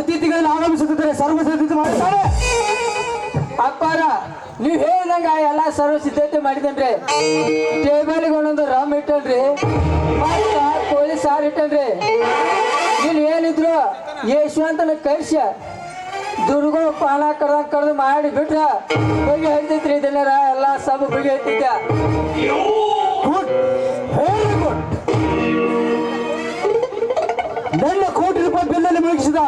ಅತಿಥಿಗಳನ್ನು ಆಗಮಿಸುತ್ತಿದ್ದರೆ, ಸರ್ವ ಸಿದ್ಧತೆ ಮಾಡ್ತಾರೆ. ಅಪ್ಪಾರ ನೀವು ಹೇಳಿದಂಗ ಎಲ್ಲ ಸರ್ವ ಸಿದ್ಧತೆ ಮಾಡಿದನ್ರಿ ಟೇಬಲ್ಗೆ ಒಂದೊಂದು ರಮ್ ಇಟ್ಟನ್ರಿ. ಕೋಳಿ ಸಾರು ಇಟ್ಟನ್ರಿ. ನೀನ್ ಏನಿದ್ರು ಯಶವಂತನ ಕಳ್ಸ ದುರ್ಗ ಪಾನ ಕಡ್ದಂಗ ಕಡ್ದು ಮಾಡಿ ಬಿಟ್ರ. ಬಗೆ ಹೇಳ್ತೈತ್ರಿ ಇದನ್ನೆಲ್ಲ ಎಲ್ಲ ಸಬ್ ಬಗೆ ಹೇಳ್ತಿದ್ದ ನನ್ನ ಕೋಟಿ ರೂಪಾಯಿ ಬಿಲ್ಲಲ್ಲಿ ಮುಗಿಸಿದ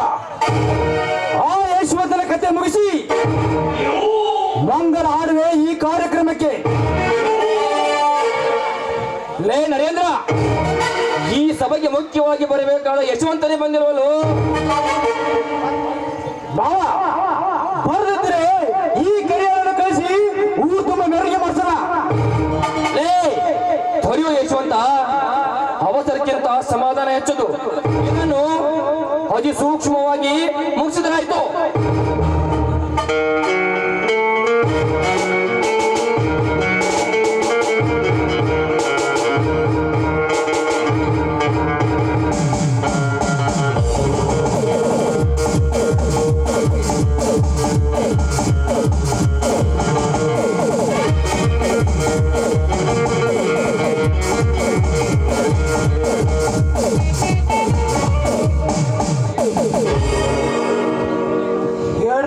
ಆ ಯಶವಂತನ ಕತೆ ಮುಗಿಸಿ. ಮಂಗಲ ಆಡುವೆ ಈ ಕಾರ್ಯಕ್ರಮಕ್ಕೆ. ಲೇ ನರೇಂದ್ರ, ಈ ಸಭೆಗೆ ಮುಖ್ಯವಾಗಿ ಬರಬೇಕಾದ ಯಶವಂತನೇ ಬಂದಿರುವಲು ಬಾವ, ಬರೆದಿದ್ರೆ ಈ ಕಿರಿಯರನ್ನು ಕಳಿಸಿ ಊರು ತುಂಬ ಮೆರವಣಿಗೆ ಮಾಡಿಸೋಣ. ಲೇ ತೊರೆಯುವ ಯಶವಂತ, ಅವಸರಕ್ಕಿಂತ ಸಮಾಧಾನ ಹೆಚ್ಚದು. ಅತಿ ಸೂಕ್ಷ್ಮವಾಗಿ ಮುಗಿಸಿದ್ರಾಯ್ತು.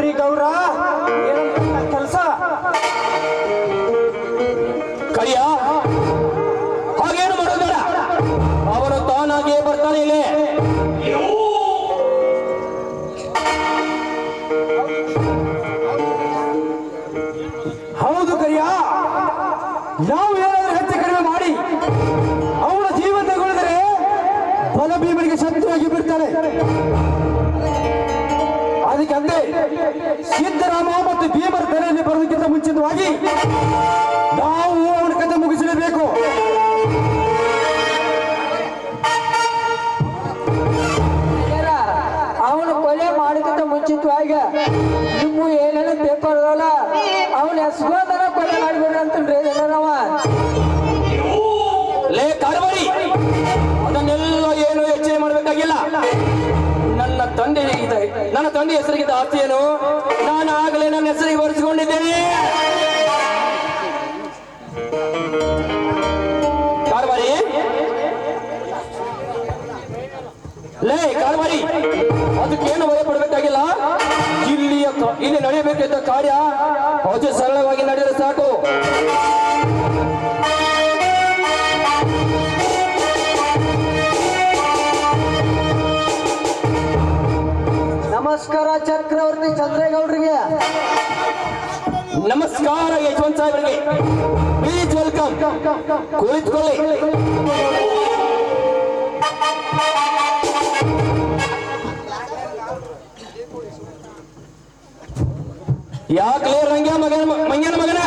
ಹೇಳ್ರಿ ಗೌರ ಕೆಲಸ? ಕರಿಯ ಹಾಗೇನು ಮಾಡೋದಿಲ್ಲ ಅವನು ತಾನಾಗಿಯೇ ಬರ್ತಾನೆ ಇಲ್ಲಿ. ಹೌದು ಕರಿಯ ನಾವು ಏನಾದರೂ ಹೆಚ್ಚು ಕಡಿಮೆ ಮಾಡಿ ತಗೊಳಿದರೆ ಬಲ ಬೀಮರಿಗೆ ಶತ್ರುವಾಗಿ ಬಿಡ್ತಾನೆ. ಮತ್ತು ಭೀಮರ ತಲೆಯಲ್ಲಿ ಬರೋದಕ್ಕಿಂತ ಮುಂಚಿತವಾಗಿ ನಾವು ಅವನ ಕಥೆ ಮುಗಿಸಲೇಬೇಕು. ಅವನು ಕೊಲೆ ಮಾಡಿದ ಮುಂಚಿತವಾಗಿ ನಿಮ್ಮ ಏನೇನು ಪೇಪರ್ ಅದಲ್ಲ ಅವನ ಕೊಲೆ ಮಾಡಿಬಿಡ್ರಿ ಅಂತಂದ್ರೆ ಏನವ ಲೇ ಕಾರ್ಬಾರಿ ಅದನ್ನೆಲ್ಲ ಏನು ಯೋಚನೆ ಮಾಡಬೇಕಾಗಿಲ್ಲ. ನನ್ನ ತಂದೆ ನನ್ನ ತಂದೆ ಹೆಸರಿಗಿದ್ದ ಆಸ್ತಿಯನ್ನು ನಾನು ಆಗಲೇ ನನ್ನ ಹೆಸರಿಗೆ ಒರೆಸಿಕೊಂಡಿದ್ದೇನೆ ಕಾರವಾರಿ? ಲೇ, ಕಾರವಾರಿ, ಅದಕ್ಕೇನು ಭಯ ಪಡಬೇಕಾಗಿಲ್ಲ ಇಲ್ಲಿಯ ಇಲ್ಲಿ ನಡೆಯಬೇಕಿದ್ದ ಕಾರ್ಯ ಅತಿ ಸರಳವಾಗಿ ನಮಸ್ಕಾರ ಚಕ್ರವರ್ತಿ ಚಂದ್ರೇಗೌಡ್ರಿಗೆ. ನಮಸ್ಕಾರ ಯಶವಂತ್ ಸಾಹೇಬರಿಗೆ. ಪ್ಲೀಸ್ ವೆಲ್ಕಮ್ ಕುಳಿತುಕೊಳ್ಳಿ. ಯಾಕೆ ರಂಗ್ಯ ಮಗನ ಮಂಗ್ಯನ ಮಗನ?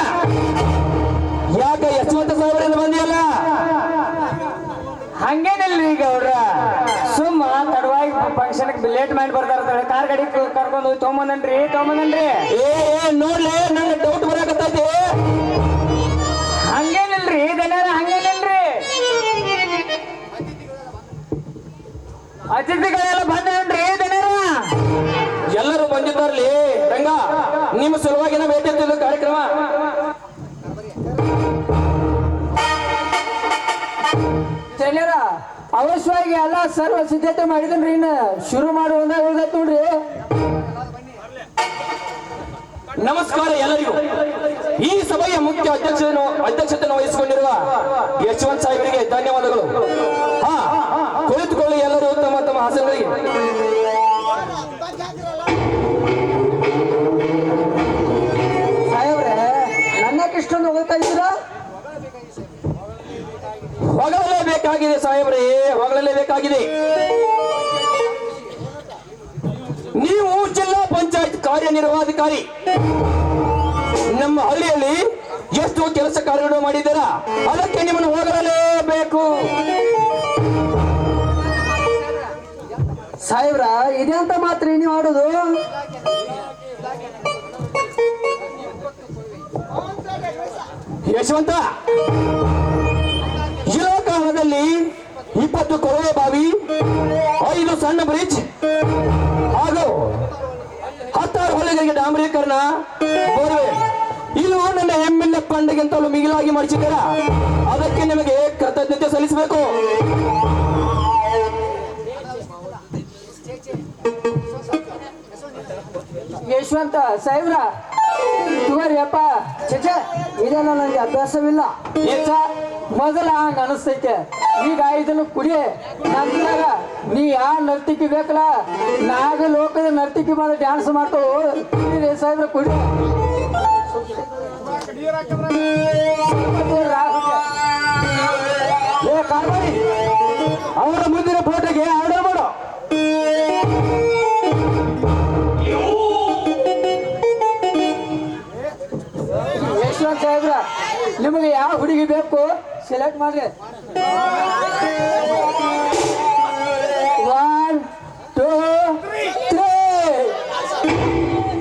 ಫಂಕ್ಷನ್ ಲೇಟ್ ಮಾಡಿ ಬರ್ತಾರ ಕಾರ್ ಗಾಡಿ ಕರ್ಕೊಂಡು ಹೋಗಿ ತೊಂಬಂದ್ರಿ ತೊಗೊಂಬಂದನ್ರಿ. ಏ ಏ ನೋಡ್ಲೆ ನಂಗೆ ಡೌಟ್ ಬರಾಕತ್ತೈತಿ. ಹಂಗೇನಿಲ್ರಿ ದನ್ಯಾರ ಹಂಗೇನಿಲ್ರಿ. ಅತಿಥಿಗಳೆಲ್ಲ ಬಂದ್ರಿ ದನ್ಯಾರ? ಎಲ್ಲರೂ ಬಂದಿದ್ದಾರ್ಲಿ ರಂಗ ನಿಮ್ಮ ಸಲುವಾಗಿನ ಭೇಟಿ ಕಾರ್ಯಕ್ರಮ. ದನ್ಯಾರ ಅವಶ್ಯವಾಗಿ ಎಲ್ಲ ಸರ್ವ ಸಿದ್ಧತೆ ಮಾಡಿದನ್ರಿ ಇನ್ನ ಶುರು ಮಾಡುವಂದ ಹೇಳ್ದತ್ ನೋಡ್ರಿ. ನಮಸ್ಕಾರ ಎಲ್ಲರಿಗೂ. ಈ ಸಭೆಯ ಮುಖ್ಯ ಅಧ್ಯಕ್ಷರನ್ನು ಅಧ್ಯಕ್ಷತೆಯನ್ನು ವಹಿಸಿಕೊಂಡಿರುವ ಯಶವಂತ್ ಸಾಹೇಬರಿಗೆ ಧನ್ಯವಾದಗಳು. ಹಾ ಕುಳಿತುಕೊಳ್ಳಿ ಎಲ್ಲರೂ ತಮ್ಮ ತಮ್ಮ ಹಾಸನಗಳಿಗೆ. ಸಾಹೇಬ್ರೆ ನನ್ನ ಇಷ್ಟೊಂದು ಹೋಗ್ತಾ ಇದ್ದೀರಾ? ಹೊಗಳಲೇಬೇಕಾಗಿದೆ ಸಾಹೇಬ್ರೇ ಹೊಗಳಲೇಬೇಕಾಗಿದೆ ನೀವು ಜಿಲ್ಲಾ ಪಂಚಾಯತ್ ಕಾರ್ಯನಿರ್ವಾಹಕಾರಿ. ನಮ್ಮ ಹಳ್ಳಿಯಲ್ಲಿ ಎಷ್ಟು ಕೆಲಸ ಕಾರ್ಯಗಳು ಮಾಡಿದ್ದೀರಾ? ಅದಕ್ಕೆ ನಿಮ್ಮನ್ನು ಹೊಗಳಲೇಬೇಕು ಸಾಹೇಬ್ರ ಇದೆಂತ ಮಾತ್ರ ನೀವು ಆಡೋದು? ಯಶವಂತ! ಕಾಲದಲ್ಲಿ ಇಪ್ಪತ್ತು ಕೊಳವೆ ಬಾವಿ ಐದು ಸಣ್ಣ ಬ್ರಿಡ್ಜ್ ಡಾಂಬರೀಕರಣ ಬೋರ್ವೆ. ಇದು ನನ್ನ ಹೆಮ್ಮೆಲ್ಲ ಪಂಡಗಿಂತಲೂ ಮಿಗಿಲಾಗಿ ಮಾಡಿಸಿದ್ದೀರ ಅದಕ್ಕೆ ನಿಮಗೆ ಕೃತಜ್ಞತೆ ಸಲ್ಲಿಸಬೇಕು. ಯಶವಂತ ಸಾಹೇಬ್ರ ತಗೋರಿ ಯಪ್ಪ ಚಚ ಇದೆಲ್ಲ ನನಗೆ ಅಭ್ಯಾಸವಿಲ್ಲ. ಮೊದಲ ಹಂಗ ಅನಿಸ್ತೈತೆ. ಈಗ ಇದನ್ನು ಕುಡಿ. ನಂತರ ನೀ ಯಾವ ನರ್ತಿಕಿ ಬೇಕಲ್ಲ? ನಾಗ ಲೋಕದ ನರ್ತಿಕಿ ಮಾಡಿ ಡ್ಯಾನ್ಸ್ ಮಾಡ್ತಾವು ಕುಡಿ. ಏ ಕಾರ್ಬಾರಿ ಅವರ ಮುಂದಿನ ಫೋಟೋಗೆ ಆರ್ಡರ್ ಮಾಡು. ಯಶವಂತ ಸಾಹೇಬ್ರ ನಿಮಗೆ ಯಾವ ಹುಡುಗಿ ಬೇಕು? ಸೆಲೆಕ್ಟ್ ಮಾಡ್ರಿ.